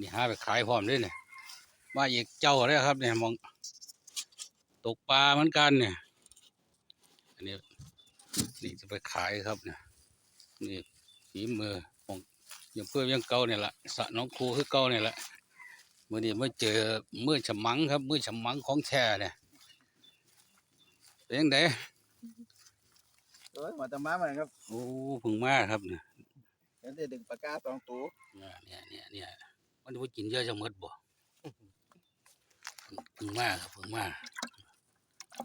นี่หาไปขายพร้อมด้วยเนี่ยมาอีกเจ้าเลยครับ เนี่ยมองตกปลาเหมือนกันเนี่ย อันนี้นี่จะไปขายครับเนี่ยนี่ฝีมือของยังเพื่อยังเก่าเนี่ยแหละสระน้องครูคือเก่าเนี่ยแหละมื่อนี้มาเจอมือฉมังครับมือฉมังของแท้เนี่ยเป็นยังไงเอ้ยมาตะมาเหมือนครับโอ้เพึ่งมาครับเนี่ยเดี๋ยวได้ดึงปากกาสองตัวเนี่ยเนี่ยเนี่ย มันจะกินเยอะจะหมดบ่เพึ่งมาครับเพึ่งมา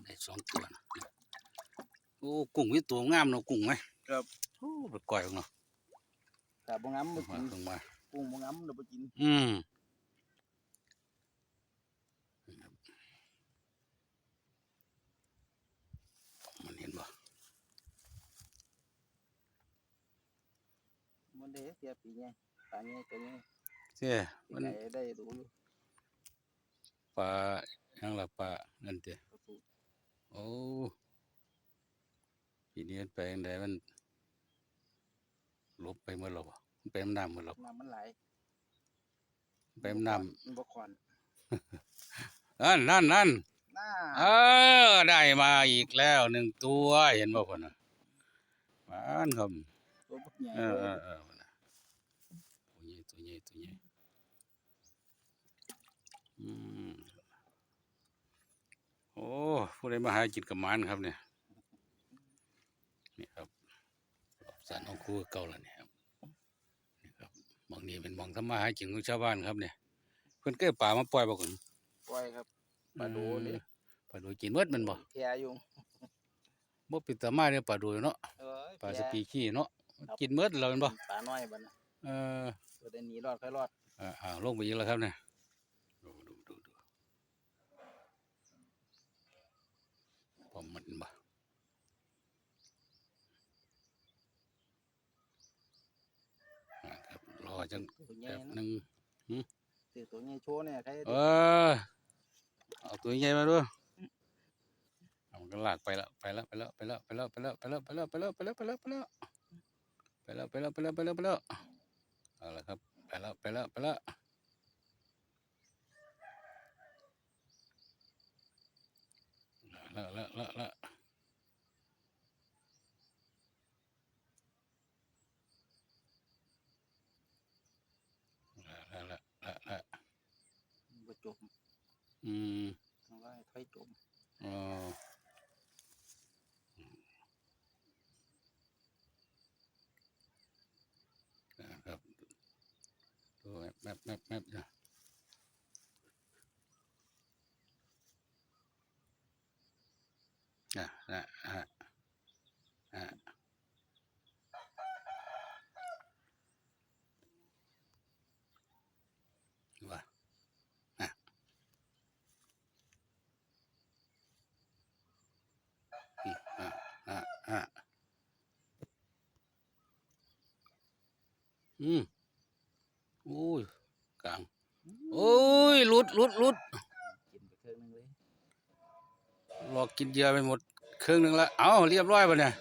ได้สองตัวนะโอ้กุ้งมีตัวงามเนาะกุ้งไหมโอ้ไปก่อยเนาะแต่บงง้ำเพึ่มางมากินเพึ่งมากุ้งบงง้ำเราไปกิน อืมมันเห็นบ่มันได้เสียปีไงปลาเนี้ยตัวนี้ เจ้มันไก่ได้ดูอยู่ปลายังละปลานั่นเจ้กระสุนโอ้ปีนี้มันไปยังไงมันหลบไปเมื่อเราบ่มันไปมันน้ำเมื่อเราน้ำมันไหลไปมันน้มันบกขอนำนั่นนั่นนั่นหน้าเออได้มาอีกแล้วหนึ่งตัวเห็นบ่คนน่ะมานครับตัวบักใหญ่เออเอเลยอเออพุ่นน่ะตัวใหญ่ตัวใหญ่ตัวใหญ่อืมโอ้ ผู้ใดมาหากินกับหมานครับเนี่ยนี่ครับสารของครูเก่าแล้วเนี่ยครับนี่ครับบางนี้เป็นบางทำมาหากินของชาวบ้านครับเนี่ยเพิ่นเก็บป่ามาปล่อยบ่คนปล่อยครับปลาโดนี่เออปลาโดกินหมดแมันบ่แพรอยู่บ่ปิดตามาเนี่ยปลาโดเนาะเอ้ยปลาแพสรปีขี้เนาะครับกินหมดแล้วแม่นบ่ปลาน้อยบัดนะเออตัวได้หนีรอดค่อยรอดอ่าอ่าลงไปอีกแล้วครับเนี่ยดูดูดูดู พอมันบ่อ่าครับรอจังตัวใหญ่แป๊บหนะนึงถือตัวใหญ่โชว์เนี่ยใครเออเอาตัวใหญ่มาด้วยเอามันก็ลากไปแล้วไปแล้วไปแล้วไปแล้วไปแล้วไปแล้วไปแล้วไปแล้วไปแล้วไปแล้วไปแล้วไปแล้วไปแล้วไปแล้วไปแล้วไปแล้วไปแล้วเอาละครับไปแล้วไปแล้วไปแล้วละ ละละละละละละละบ่จมอืมเอาไว้ค่อยจมอ๋อนะครับดูแมปแมปแมป นะนะฮะฮะว่าะอ่าอ่าอ่าอืมโอ้ยกลางโอ้ยลุดลุดลุดหลอกกินเยอะไปหมด ครึ่งหนึ่งแล้วเอาเรียบร้อยป่ะเนี่ย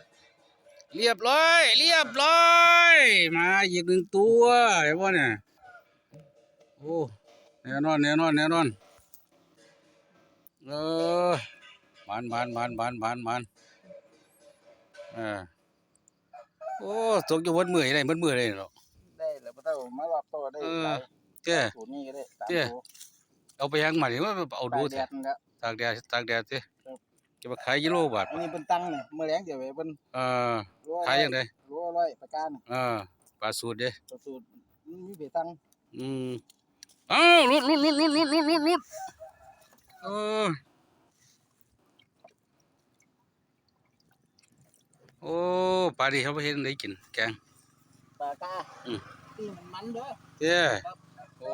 เรียบร้อย เรียบร้อย มาอีกหนึ่งตัวเห็นป่ะเนี่ยโอ้แน่นอนแน่นอนแน่นอนเออมันมันมันมันมันมันเออโอ้ตกอยู่บนมือได้บนมือได้หรอกได้แล้วบ่ต้องมารอบตัวได้เออหลายเจ้ตัวนี้ก็ได้สามเจ้ตัวเอาไปยังมาดิว่าเอาดูตากแดเถอะดนั่นแล้วตากแดดตากแดดสิครับ จะมาขายกิโลบาทอันนี้เป็นตังเนี่ยเมื่อแรงเดี๋ยวไปเป็นเออรัวขายยังไงรัวร้อยประการเออปลาสูตรเด้ตัวสูตรมันมีเบตังอืมอ้าวหลุดหลุดหลุดหลุดหลุดหลุดหลุดหลุดเออโอ้ปลาดีเขาไปเห็นได้กินแกงปากาอืมที่มันมันเด้อเด้อโอ้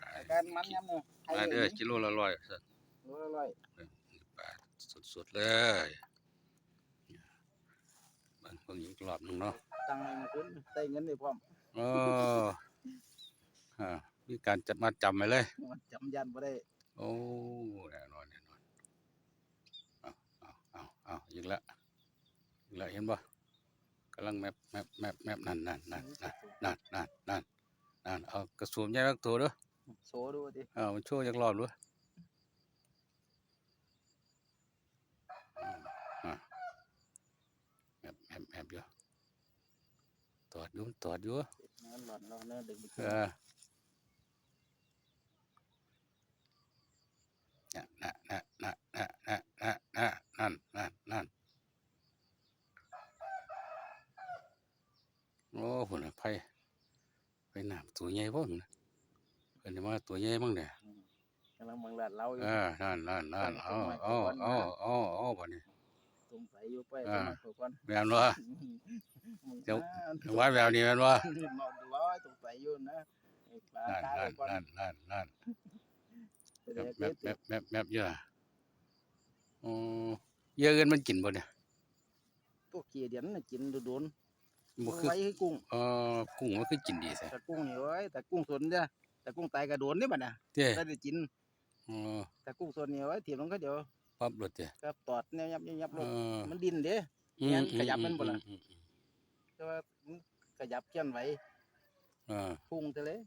ปากการมันยำเนาะไอ้มาเด้อกิโลละร้อยสัตว์ รัวร้อยปลาสดๆเลยเบางเบิ่งอีกรอบหนึงเนาะตังค์มันขึ้นได้เงินได้พร้อมเออฮะมีการจัดมาจำไปเลยมันจำยันบ่ได้ โอ้แน่นอนแน่นอนเอาเอาเอาเอาอีกแล้วอีกแล้วเห็นบ่กำลังแมปแมปแมปแมปนั่นนั่นนั่นนั่นนั่นนั่นนั่นนั่นเอากระสุนใหญ่สักตัวเด้อโซดูดิเอามันโช่วยจักรอบด้วยอ่า แอบแอบแอบอยู่ตอดอยู่ตอดอยู่เนื้อหลอนเราเนื้อดึงไปเออน่ะน่ะน่ะน่ะน่ะน่ะน่ะน่ะนั่นนั่นนั่นโอ้หุ่นน่ะไผไปน้ำตัวใหญ่บ่หุ่นน่ะเพิ่นว่าตัวใหญ่บ้างเนี่ยกำลังเมืองลาดเราอยู่เออนั่นนั่นนั่นต้เอาองมาเอาก่อนนะเอาเอาเอาบัดนี้สง สัยอยู่ไปอ่าสมัครตัวก่อนแม่นว่ามึงเดี๋ยวอ่าว่าแบบนี้แม่นว่านอนร้อยสงสัยอยู่นะไอ้ปลานั่นตายนั่นก่อนนั่นนั่นนั่นเดี๋ยวแมเดี๋ยวบแมบแมบแมบเยอะอ๋อเยอะเกินมันกินบ่เนี่ยตัวเกียเดียนน่ะกินโดนๆบ่เอาคือไว้ให้กุ้ง เอ่อกุ้งมันคือกินดีแท้แต่กุ้งนี่ไว้แต่กุ้งสนเนี่ยแต่กุ้งตายกระโดนนี่บัดน่ะเด้ได้ได้กินอ๋อแต่กุ้งสนนี่ไว้ถีบลงก็เดี๋ยว ปั๊บรถเด้ก็ตอดแนวยับยับเอลงอมันดินเด้อืงั้นขยับมันบ่ล่ะ อืมอืมแต่ว่ามันขยับเคลื่อนไหวเออพุ่งไปเลย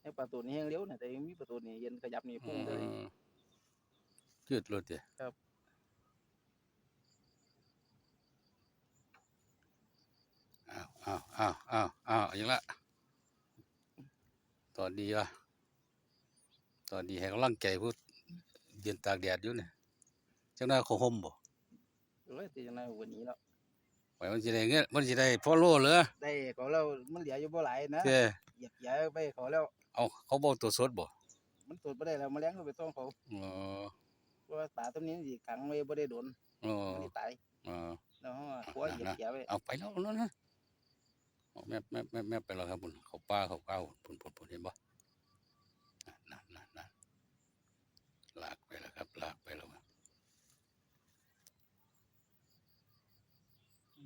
ไอ้ประตูนี่แห้งเลี้ยวน่ะแต่ยังมีประตูนี่เย็นขยับนี่พุ่งไปเลยเออจืดรถเด้ครับ อ้าวอ้าวอ้าวอ้าวอ้าวอีกละตอนดีว่ะตอนดีให้กำลังใจผู้ยืนตากแดดอยู่เนี่ย จังได้เขาห่มบ่เอ้ยตีจังไดวันนี้แล้วไว้มันสิได้เงินมันสิได้ฟอลโล่เหรอได้เขาแล้วมันเหลืออยู่บ่หลายนะเด้เหยียบย้ายไปเขาแล้ว เอาเขาบอกตัวสดบ่มันตรวจบ่ได้แล้วแมลงก็ไปต้องเขาอ๋อเพราะว่าปลาตัวนี้สิขังไว้บ่ได้โดนอ๋อมันสิตายอ๋อแล้วเขาอะหัวเหยียบเสียไว้เอาไปแล้วนั่นนะเอาแม่แม่แม่แม่ไปแล้วครับพุ่นเขาป้าเขาเก้าพุ่นพุ่นพุ่นเห็นบ่นั่นนั่นนั่นนั่นลากไปแล้วครับลากไปแล้วครับ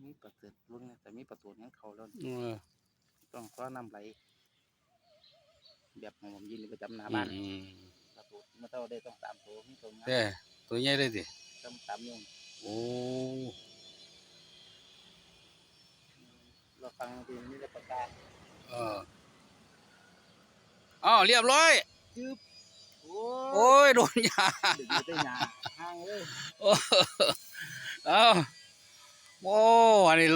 มีประตูลงนะแต่มีประตูนั้นเขาแล้วเออต้องก็น้ำไหลแบบของผมยืนอยู่ประจำหน้าบ้านอืมประตูเมื่อเท่าได้ต้องตามตัวมีตรงนั้นเด้ตัวใหญ่เลยดิต้องตามยุงโอ้เราฟังทีนี้ได้ประกาศเอออ้าวเรียบร้อยจึ๊บโอ้โอ้ยโดนยาเด็กอยู่ใต้หญ้าห่างเลยโอ้เอา โอ้อันนี้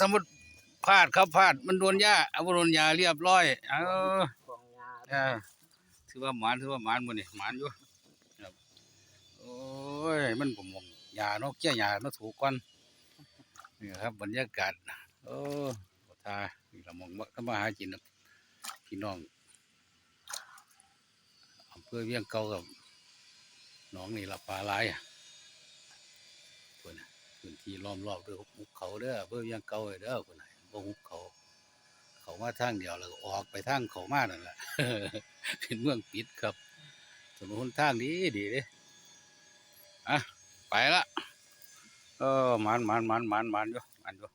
สมุดพลาดครับพลาดมันโดนยาเอาบ่โดนยาเรียบร้อย เออของหญ้าเออถือว่าหมานถือว่าหมานบ่นี่หมานอยู่ครับโอ้ยมันบ่มองยาเนาะเกี้ยยาเนาะถูกก่อนนี่ครับ บรรยากาศโอ้บ่ทานี่ละมองว่าทำมาหากินน่ะพี่น้องอำเภอเวียงเก่ากับหนองนี่ละปลาหลายอะเพื้นที่ล้อมรอบด้วยหุบเขาเด้อเพื่อยังเก่าเด้อพุ่นน่ะบ่หุบเขา เขามาทางเดียวแล้วออกไปทางเขามานั่นแหละเป็นเมืองปิดครับถนนหนทางดีดีเลยอะไปละเออมันมันมันมันมันอยู่มันอยู่